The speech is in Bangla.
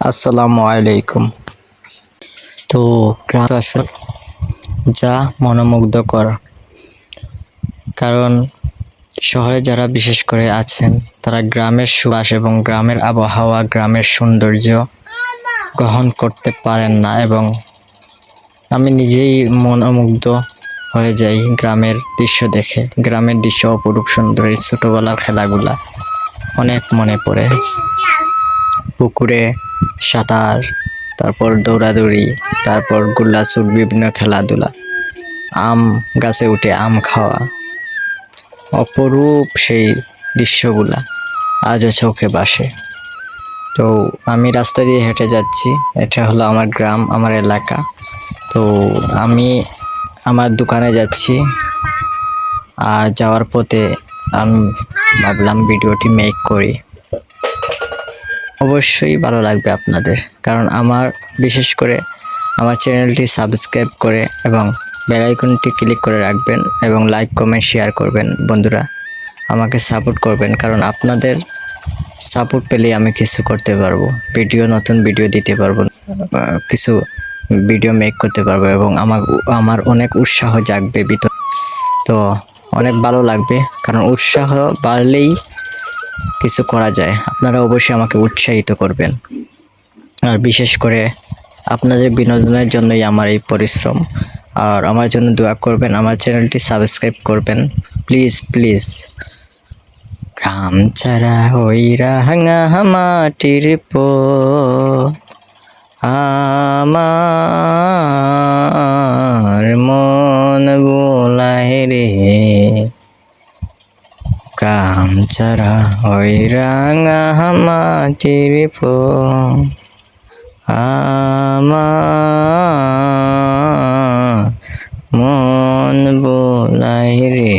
আসসালামু আলাইকুম। তো আসল যা মনোমুগ্ধকর, কারণ শহরে যারা বিশেষ করে আছেন, তারা গ্রামের সুবাস এবং গ্রামের আবহাওয়া, গ্রামের সৌন্দর্য গ্রহণ করতে পারেন না এবং আমি নিজেই মনোমুগ্ধ হয়ে যাই গ্রামের দৃশ্য দেখে। গ্রামের দৃশ্য অপরূপ সুন্দর, এই ছোটোবেলার খেলাগুলা অনেক মনে পড়ে। পুকুরে, সাঁতার, তারপর দৌড়াদৌড়ি, তারপর গুল্লাছুট বিভিন্ন খেলাধুলা, আম গাছে উঠে আম খাওয়া, অপরূপ সেই দৃশ্যগুলা আজও চোখে বাসে। তো আমি রাস্তা দিয়ে হেঁটে যাচ্ছি, এটা হলো আমার গ্রাম, আমার এলাকা। তো আমি আমার দোকানে যাচ্ছি, আর যাওয়ার পথে আমি ভাবলাম ভিডিওটি মেক করি। অবশ্যই ভালো লাগবে আপনাদের। কারণ আমার, বিশেষ করে আমার চ্যানেলটি সাবস্ক্রাইব করে এবং বেল আইকনটি ক্লিক করে রাখবেন এবং লাইক, কমেন্ট, শেয়ার করবেন বন্ধুরা। আমাকে সাপোর্ট করবেন, কারণ আপনাদের সাপোর্ট পেলেই আমি কিছু করতে পারব। ভিডিও, নতুন ভিডিও দিতে পারব কিছু ভিডিও মেক করতে পারব এবং আমার আমার অনেক উৎসাহ জাগবে ভিতর। তো অনেক ভালো লাগবে, কারণ উৎসাহ বাড়লেই কিছু করা যায়। আপনারা অবশ্যই আমাকে উৎসাহিত করবেন। আর বিশেষ করে আপনাদের বিনোদনের জন্যই আমার এই পরিশ্রম। আর আমার জন্য দোয়া করবেন, আমার চ্যানেলটি সাবস্ক্রাইব করবেন। Please please. গ্রাম ছাড়া ওই রাঙা মাটির পথ। আমার মন বোলায় রে। গ্রাম ছাড়া ওই রাঙা মাটির আমার মন বোলাই রে।